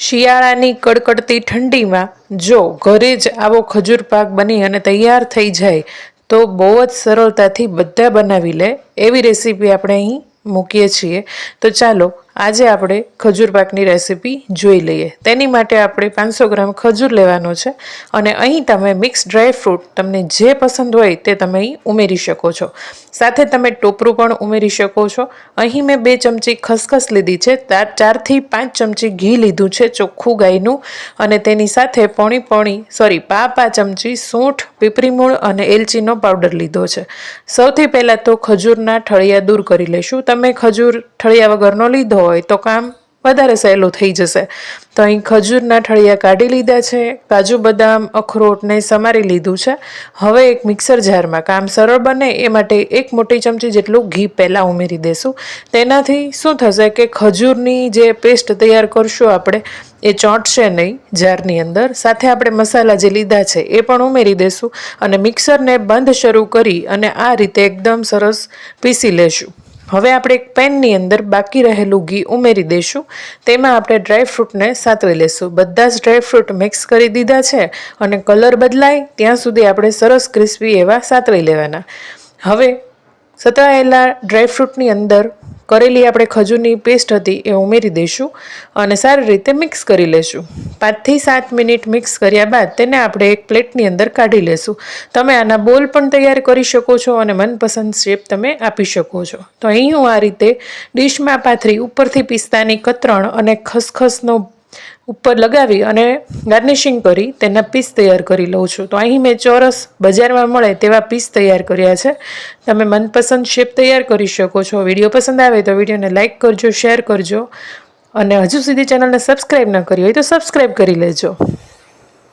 શિયાળાની કડકડતી ઠંડીમાં જો ઘરે જ આવો ખજૂર પાક બની અને તૈયાર થઈ જાય, તો બહુ જ સરળતાથી બધા બનાવી લે. એવી રેસીપી આપણે અહીં મૂકીએ છીએ. તો ચાલો આજે આપણે ખજૂર પાકની રેસીપી જોઈ લઈએ. તેની માટે આપણે પાંચસો ગ્રામ ખજૂર લેવાનો છે અને અહીં તમે મિક્સ ડ્રાય ફ્રૂટ તમને જે પસંદ હોય તે તમે અહીં ઉમેરી શકો છો. સાથે તમે ટોપરું પણ ઉમેરી શકો છો. અહીં મેં બે ચમચી ખસખસ લીધી છે. ચારથી પાંચ ચમચી ઘી લીધું છે ચોખ્ખું ગાયનું અને તેની સાથે પોણી પોણી સોરી પા પા ચમચી સૂંઠ પીપરી મૂળ અને એલચીનો પાવડર લીધો છે. સૌથી પહેલાં તો ખજૂરના ઠળિયા દૂર કરી લઈશું. તમે ખજૂર ઠળિયા વગરનો લીધો હોય તો કામ વધારે સહેલું થઈ જશે. તો અહીં ખજૂરના ઠળિયા કાઢી લીધા છે, કાજુ બદામ અખરોટને સમારી લીધું છે. હવે એક મિક્સર જારમાં કામ સરળ બને એ માટે એક મોટી ચમચી જેટલું ઘી પહેલાં ઉમેરી દેશું. તેનાથી શું થશે કે ખજૂરની જે પેસ્ટ તૈયાર કરશું આપણે, એ ચોંટશે નહીં જારની અંદર. સાથે આપણે મસાલા જે લીધા છે એ પણ ઉમેરી દેશું અને મિક્સરને બંધ શરૂ કરી અને આ રીતે એકદમ સરસ પીસી લેશું. હવે આપણે એક પેનની અંદર બાકી રહેલું ઘી ઉમેરી દઈશું. તેમાં આપણે ડ્રાયફ્રૂટને સાતળી લેશું. બધા જ ડ્રાયફ્રૂટ મિક્સ કરી દીધા છે અને કલર બદલાય, ત્યાં સુધી આપણે સરસ ક્રિસ્પી એવા સાતળી લેવાના. હવે સતળાયેલા ડ્રાયફ્રૂટની અંદર કરેલી આપણે ખજૂરની પેસ્ટ હતી એ ઉમેરી દઈશું અને સારી રીતે મિક્સ કરી લેશું. પાંચથી સાત મિનિટ મિક્સ કર્યા બાદ તેને આપણે એક પ્લેટની અંદર કાઢી લેશું. તમે આના બોલ પણ તૈયાર કરી શકો છો અને મનપસંદ શેપ તમે આપી શકો છો. તો અહીં હું આ રીતે ડીશમાં પાથરી ઉપરથી પિસ્તાની કતરણ અને ખસખસનો ઉપર લગાવી અને ગાર્નિશિંગ કરી તેના પીસ તૈયાર કરી લઉં છું. તો અહીં મેં ચોરસ બજારમાં મળે તેવા પીસ તૈયાર કર્યા છે. તમે મનપસંદ શેપ તૈયાર કરી શકો છો. વીડિયો પસંદ આવે તો વિડીયોને લાઇક કરજો, શેર કરજો અને હજુ સુધી ચેનલને સબસ્ક્રાઈબ ન કરી હોય તો સબસ્ક્રાઈબ કરી લેજો.